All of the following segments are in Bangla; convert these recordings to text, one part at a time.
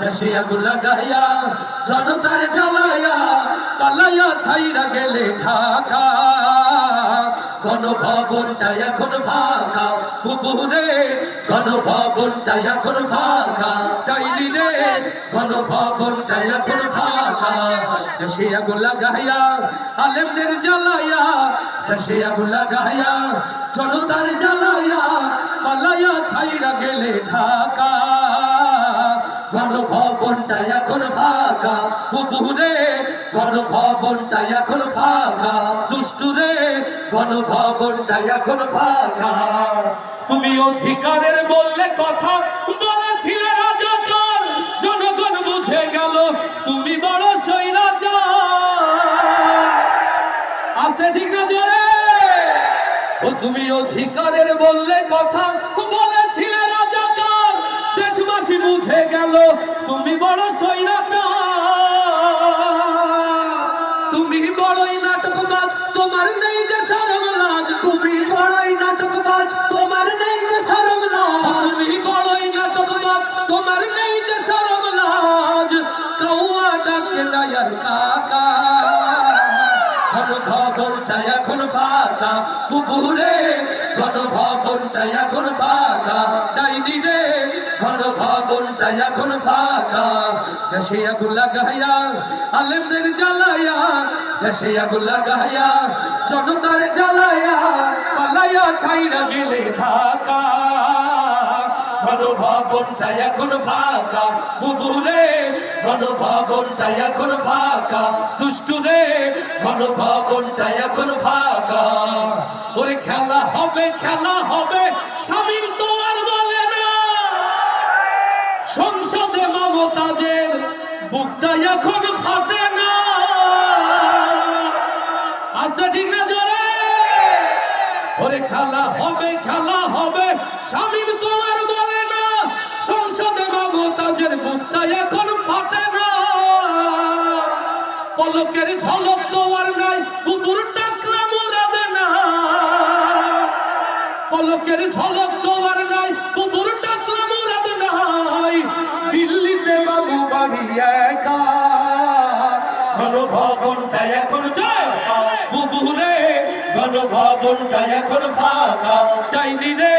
দেশে আগুন লাগাইয়া, জনতার জ্বালাইয়া, পালাইয়া ছাইরা গেলে ঢাকা। গণভবনটা এখন ফাঁকা। পুপুরে গণভবনটা এখন ফাঁকা। ডাইলি রে গণভবনটা এখন ফাঁকা। দেশে আগুন লাগাইয়া, আলেমদের জ্বালাইয়া দেশে আগুন লাগাইয়া, জনতার জ্বালাইয়া, পালাইয়া ছাইরা গেলে ঢাকা। গণভবনটা এখন ফাঁকা। পুপুরে গণভবনটা এখন ফাঁকা। দুষ্টুরে, গণভবনটা এখন ফাঁকা। তুমি অধিকারের বললে কথা বলেছিলে রাজাকার। জনগণ বুঝে গেল, তুমি বড় সৈরাচার আসতে ঠিক না জোরে? ও তুমি অধিকারের বললে কথা বুঝে গেল তুমি বড় সৈরাচার তুমি বড়ই নাটকবাজ তোমার নেই যে শরম লাজ তুমি বড়ই নাটক নাটকবাজ তোমার নেই যে শরম লাজ তুমি বড়ই নাটকবাজ তোমার নেই যে শরম লাজ কাউয়া ডাকে নায়ার কাকা। গণভবনটা এখন ফাঁকা। পুকুরে গণভবনটা এখন গণভবনটা এখন ফাঁকা, দেশে আগুন লাগাইয়া, আলেমদের জ্বালাইয়া, দেশে আগুন লাগাইয়া, জনতার জ্বালাইয়া, পালাইয়া ছাইরা গেলে ফাঁকা। খেলা হবে খেলা হবে, স্বামীর তো সংসদে মমতাজের বুকটা এখন ফাটে না। আস্তে ঠিক না জোরে। ওরে খেলা হবে খেলা হবে স্বামীর তোমার বলে না, সংসদে মমতাজের বুকটা এখন ফাটে না। পলকের ঝলক তোমার নাই, কুকুর টাকলা মুরাবে না পলকের ঝলক তোমার গণভবনটা এখন ফাঁকা বুবুরে গণভবনটা এখন ফাঁকা। চাইনি রে,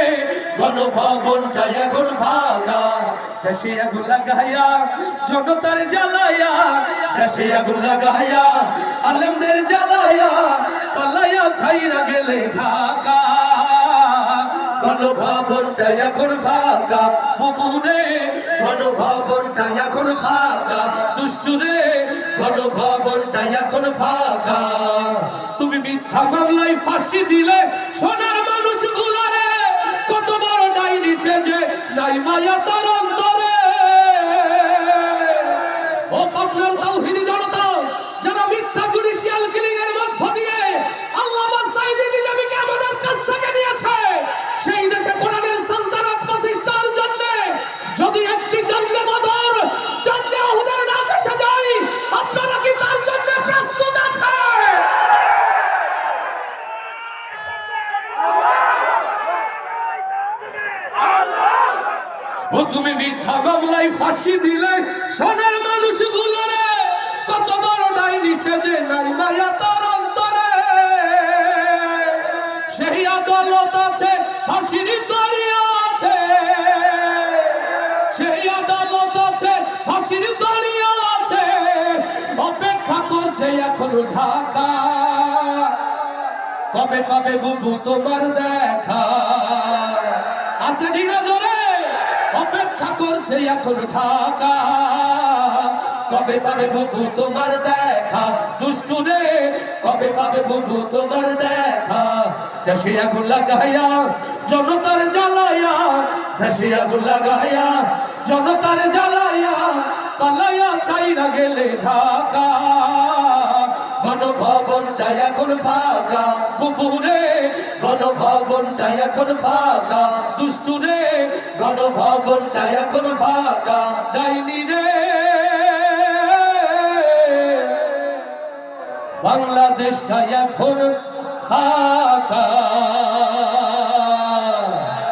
গণভবনটা এখন ফাঁকা। দেশে আগুন লাগাইয়া, জনতার জ্বালাইয়া, দেশে আগুন লাগাইয়া, আলেমদের জ্বালাইয়া, পালাইয়া ছাইরা গেলে ঢাকা। গণভবনটা এখন ফাঁকা। গণভবনটা এখন ফাঁকা। দুষ্টুরে গণভবনটা এখন ফাঁকা। তুমি মিথ্যা মামলায় ফাঁসি দিলে সোনার মানুষ গুলারে কত বড় ডাইনি সেজে, নাই মায়া তার ও তুমি মিথ্যা মামলায় ফাঁসি দিলে সোনার মানুষ গুলোরে কত বড় ডাইনি সেজে নাই মায়া তার অন্তরে। সেই আদালত আছে, ফাঁসির দাঁড়িয়ে আছে। সেই আদালত আছে, ফাঁসির দাঁড়িয়ে আছে। অপেক্ষা করছে এখনও ঢাকা। কবে কবে বুবু তোমার দেখা আসতে ঠিক না জোরে অপেক্ষা করছে এখন ঢাকা কবে পাবে বুবু তোমার দেখা? দুষ্টুরে কবে পাবে বুবু তোমার দেখা? দেশে আগুন লাগাইয়া, জনতার জ্বালাইয়া, দেশে আগুন লাগাইয়া, জনতার জ্বালাইয়া, পালাইয়া ছাইরা গেলে ঢাকা। গণভবনটা এখন ফাঁকা। পুপুরে গণভবনটা এখন ফাঁকা। দুষ্টুরে গণভবনটা এখন ফাঁকা। ডাইনি রে। বাংলাদেশটা এখন ফাঁকা।